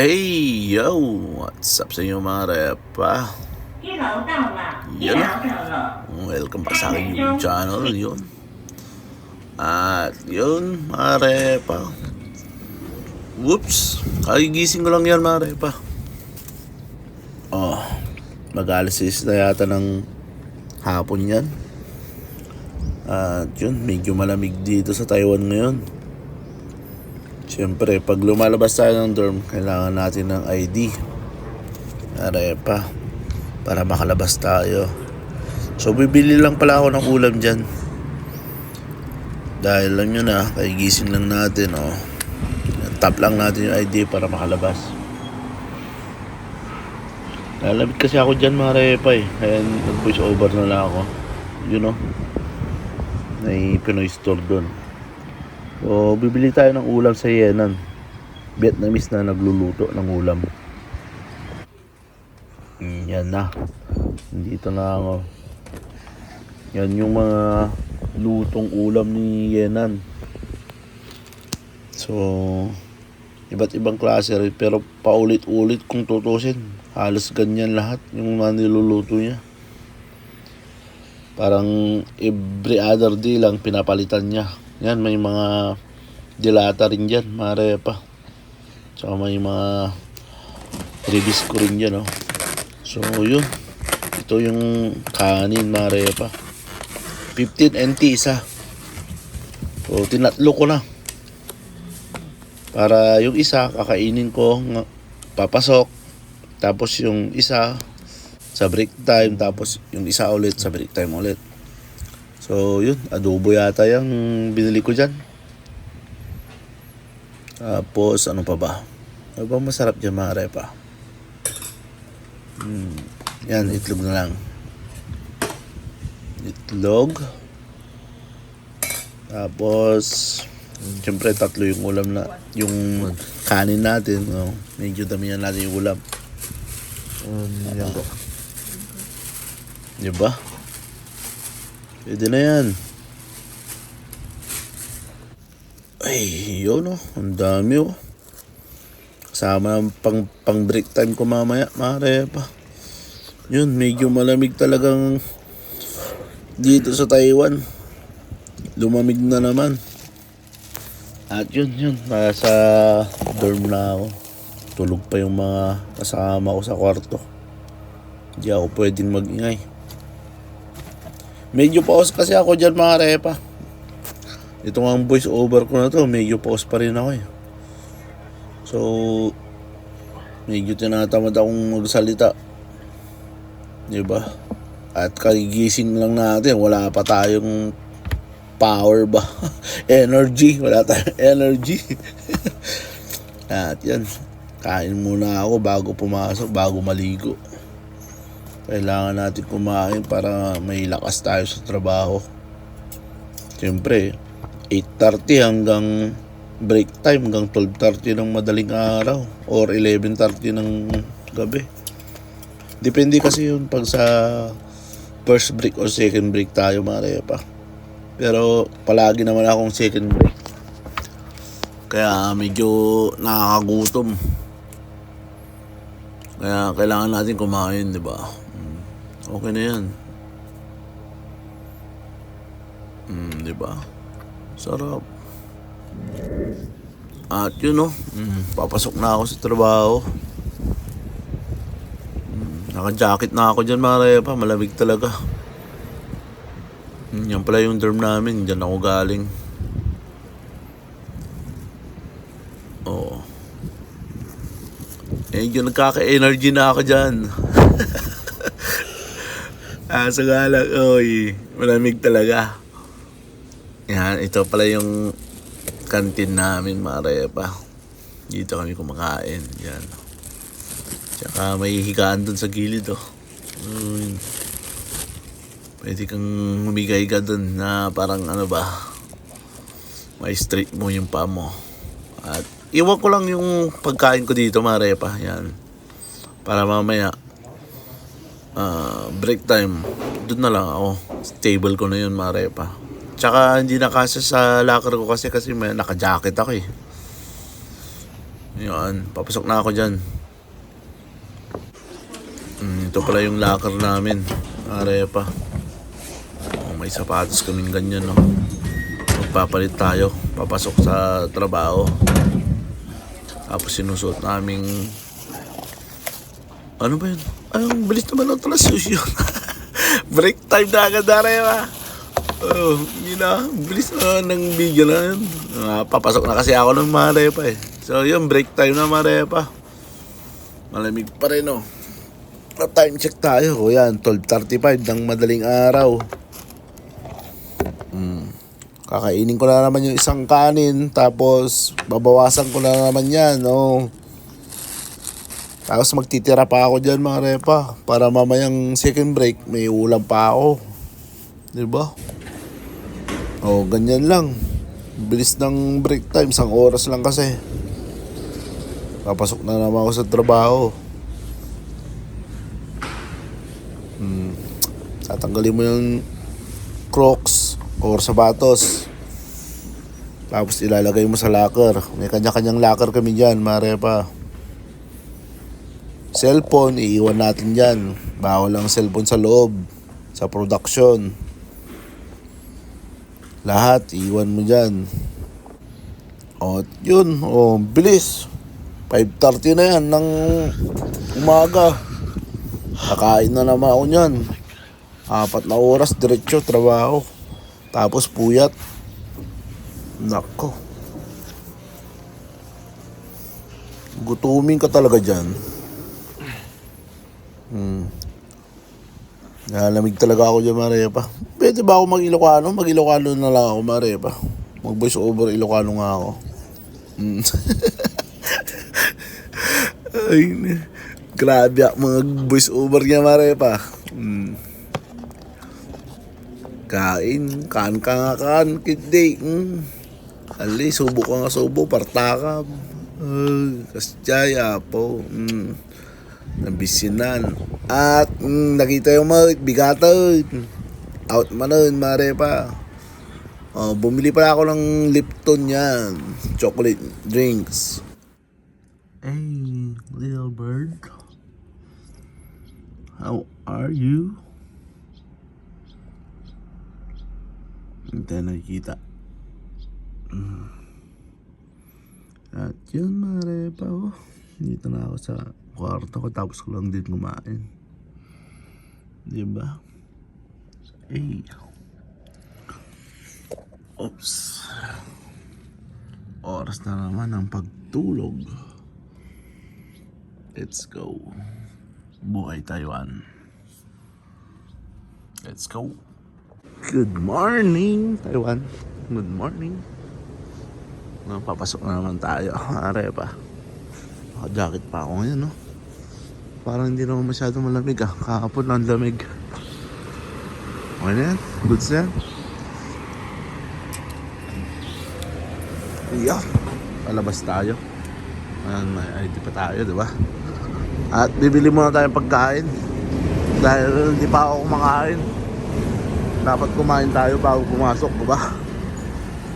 Hey, yo! What's up sa inyo mga repa? Yan. Welcome back sa aking YouTube channel. Yun. At yun, mga repa. Whoops! Kagigising ko lang yan mga repa. Oh, mag-alisis na yata ng hapon yan. At yun, medyo malamig dito sa Taiwan ngayon. Siyempre, pag lumalabas tayo ng dorm, kailangan natin ng ID. Arepa. Para makalabas tayo. So, bibili lang pala ako ng ulam dyan. Dahil lang yun ah, kaigising lang natin oh. Tap lang natin yung ID para makalabas. Lalamig kasi ako dyan mga repa eh. Kaya nag-voice over na lang ako. You know. May Pinoy store doon. So, bibili tayo ng ulam sa Yenan. Vietnamese na nagluluto ng ulam. Mm, yan na. Dito na ako. Yan yung mga lutong ulam ni Yenan. So, iba't ibang klase rin. Pero paulit-ulit kung tutusin. Halos ganyan lahat yung mga niluluto niya. Parang every other day lang pinapalitan niya. Yan, may mga dilata rin dyan, mga repa. Tsaka may mga ribis ko rin dyan, oh. So, yun. Ito yung kanin, mga repa. 15 NT isa. So, tinatlo ko na. Para yung isa, kakainin ko, papasok. Tapos yung isa, sa break time. Tapos yung isa ulit, sa break time ulit. So, yun. Adobo yata yung binili ko dyan. Tapos, ano pa ba? Ano ba masarap dyan, mga repa? Hmm. Yan, itlog na lang. Itlog. Tapos, siyempre tatlo yung ulam na, yung kanin natin. No? Medyo damihan natin yung ulam. Um, yan po. Diba? Pwede na yan. Ay, yun oh. Ang dami oh. Kasama ng pang, pang break time ko mamaya, mare pa. Yun, medyo malamig talagang dito sa Taiwan. Lumamig na naman. At yun, yun. Nasa dorm na ako. Tulog pa yung mga kasama ko sa kwarto. Hindi ako pwedeng magingay. Medyo pause kasi ako dyan mga repa. Ito nga voice over ko na to, medyo pause pa rin ako eh. So, medyo tinatamad akong magsalita. Di ba? At kagigising lang natin, wala pa tayong power ba? energy, wala tayong energy. At yan, kain muna ako bago pumasok, bago maligo. Kailangan natin kumain para may lakas tayo sa trabaho. Siyempre, 8.30 hanggang break time hanggang 12.30 ng madaling araw or 11.30 ng gabi. Depende kasi yun pag sa first break or second break tayo mga repa. Pero palagi naman akong second break. Kaya medyo nakakagutom. Kaya kailangan natin kumain, di ba? Okay na yan. Mm, di ba? Sarap. At yun no, mm, papasok na ako sa trabaho. Mm, naka-jacket na ako dyan mga repa, malamig talaga. Mm, yan pala yung dorm namin, dyan ako galing. Oo. Medyo nagkaka-energy na ako dyan. Asa nga lang, oy, malamig talaga. Yan, ito pala yung kantin namin, mga repa. Dito kami kumakain. Yan. Tsaka may higaan dun sa gilid, oh. Uy. Pwede kang humiga-higa dun na parang ano ba, may straight mo yung paa mo. At iwan ko lang yung pagkain ko dito, mga repa. Yan. Para mamaya, break time, doon na lang ako. Stable ko na yun, mga repa. Tsaka hindi na kasi sa locker ko kasi kasi may naka-jacket ako eh. Yan, papasok na ako dyan. Mm, ito pala yung locker namin. Arepa. Oh, may sapatos kaming ganyan, no. Magpapalit tayo. Papasok sa trabaho. Tapos sinusuot naming... Ano ba yun? Ay, ang bilis naman ng trasus yun. Break time na agad, Arepa. Oh, yun na. Bilis na ng video na yun. Ah, papasok na kasi ako ng Marepa eh. So yun, break time na Marepa. Malamig pa rin oh. Na time check tayo. O yan, 12.35 ng madaling araw. Hmm. Kakainin ko na naman yung isang kanin. Tapos, babawasan ko na naman yan. Oh. Tapos magtitira pa ako dyan mga repa. Para mamayang second break, may ulam pa ako. Di ba? Oh, ganyan lang. Bilis ng break time, isang oras lang kasi. Papasok na naman ako sa trabaho. Hmm. Tatanggalin mo yung crocs or sapatos. Tapos ilalagay mo sa locker. May kanya-kanyang locker kami dyan, mare pa. Cellphone, iiwan natin dyan. Bawal ang cellphone sa loob. Sa production. Lahat, iwan mo dyan. O, yun. O, bilis. 5.30 na yan ng umaga. Kakain na naman ako niyan. Apat na oras, diretso, trabaho. Tapos puyat. Nako. Gutumin ka talaga dyan. Hmm. Nalamig talaga ako dyan, Marepa. Pwede ba ako mag-Ilocano? Mag-Ilocano na lang ako, Marepa. Mag-voice over Ilocano nga ako. Hmm. Ay, grabe ako mga voice over niya, Marepa. Hmm. Kain, kan ka nga kan, kidi. Hmm. Ali, subo ka nga subo, partakam. Ay, kasyaya po. Hmm. Nabisinan. At mm, nakita yung mga bigatod. Out man nun, mare pa. Oh, bumili pa ako ng Lipton yan. Chocolate drinks. Hey, little bird. How are you? Hindi nakikita. Mm. At yun, mare pa. Oh. Dito na ako sa kwarto ko tapos ko lang din kumain. Di ba? Hey. Oops. Oras na naman ang pagtulog. Let's go. Buhay Taiwan. Let's go. Good morning, Taiwan. Good morning. Napapasok na naman tayo. Are pa. Naka-jacket pa ako ngayon, no? Parang hindi naman masyado malamig, ah. Kahapon lang lamig. Okay na yan? Goods na yan? Yeah. Palabas tayo. Ayan, may ID pa tayo, di ba? At bibili muna tayong pagkain. Dahil hindi pa ako kumakain. Dapat kumain tayo bago pumasok, di ba?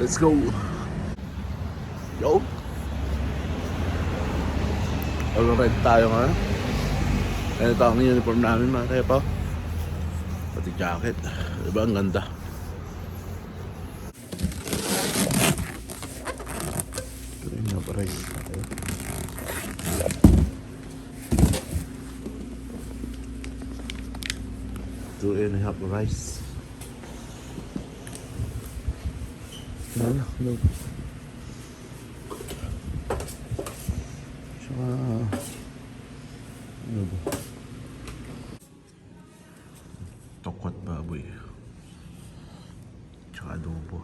Let's go. Yo. Mag-ride tayo ngayon. Ito ang uniform namin mga repa. Pati jacket. Diba ang ganda? Ito rin na pa rin tayo. Two and a half rice. Ano? Ano? Tsaka... Ano ba? Tokot baboy. Tsaka adobo.